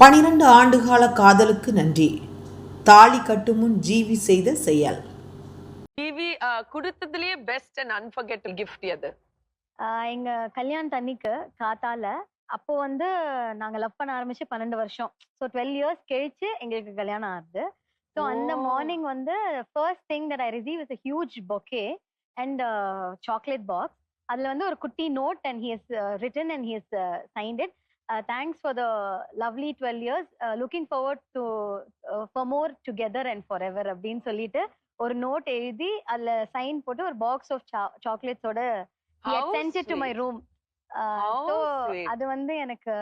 பனிரெண்டு ஆண்டுகால காதலுக்கு நன்றி. தாலி கட்டும் முன் ஜீவி செய்த செயல். டிவி கொடுத்ததுலயே பெஸ்ட் அண்ட் அன்ஃபர்கெட்டபிள் கிஃப்ட் எது? எங்க கல்யாணத்து அன்னைக்கு காத்தால அப்போ வந்து நாங்க லவ் பண்ண ஆரம்பிச்சு பன்னெண்டு வருஷம். ஸோ டுவெல் இயர்ஸ் கழிச்சு எங்களுக்கு கல்யாணம் ஆகுது. ஸோ அந்த. மார்னிங் வந்து first thing that I receive is huge bouquet and chocolate box அதுல வந்து ஒரு குட்டி note and he is written and he is signed it thanks for the lovely twelve years looking forward to for more together and forever அப்படின்னு சொல்லிட்டு ஒரு note எழுதி அதுல sign போட்டு ஒரு பாக்ஸ் ஆஃப் சாக்லேட்ஸோட room. Uh, How so sweet. அது வந்து எனக்கு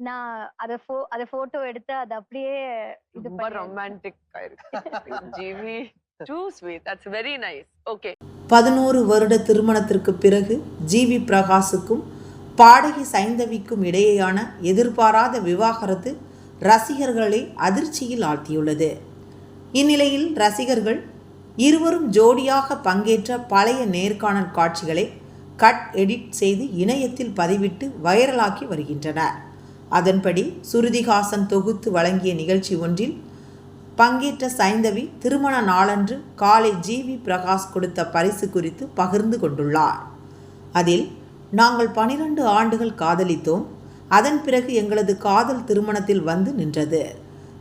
நான் அத போ அத போட்டோ எடுத்து அது அப்படியே இது romantic GV too sweet that's very nice okay பதினோரு வருட திருமணத்திற்கு பிறகு ஜிவி பிரகாசுக்கும் பாடகி சைந்தவிக்கும் இடையேயான எதிர்பாராத விவாகரத்து ரசிகர்களை அதிர்ச்சியில் ஆழ்த்தியுள்ளது. இந்நிலையில் ரசிகர்கள் இருவரும் ஜோடியாக பங்கேற்ற பழைய நேர்காணல் காட்சிகளை கட் எடிட் செய்து இணையத்தில் பதிவிட்டு வைரலாக்கி வருகின்றனர். அதன்படி சுருதிகாசன் தொகுத்து வழங்கிய நிகழ்ச்சி ஒன்றில் பங்கேற்ற சைந்தவி திருமண நாளன்று காலை ஜிவி பிரகாஷ் கொடுத்த பரிசு குறித்து பகிர்ந்து கொண்டுள்ளார். அதில் நாங்கள் பனிரெண்டு ஆண்டுகள் காதலித்தோம். அதன் பிறகு எங்களது காதல் திருமணத்தில் வந்து நின்றது.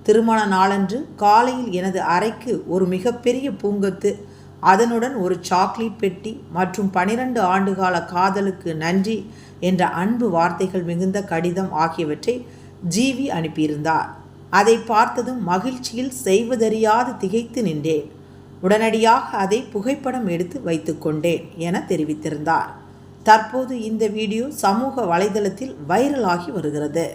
திருமண நாளன்று காலையில் எனது அறைக்கு ஒரு மிகப்பெரிய பூங்கொத்து அதனுடன் ஒரு சாக்லேட் பெட்டி மற்றும் பனிரெண்டு ஆண்டுகால காதலுக்கு நன்றி என்ற அன்பு வார்த்தைகள் மிகுந்த கடிதம் ஆகியவற்றை ஜீவி அனுப்பியிருந்தார். அதை பார்த்ததும் மகிழ்ச்சியில் செய்வதறியாது திகைத்து நின்றேன். உடனடியாக அதை புகைப்படம் எடுத்து வைத்துக்கொண்டேன் என தெரிவித்திருந்தார். தற்போது இந்த வீடியோ சமூக வலைதளத்தில் வைரலாகி வருகிறது.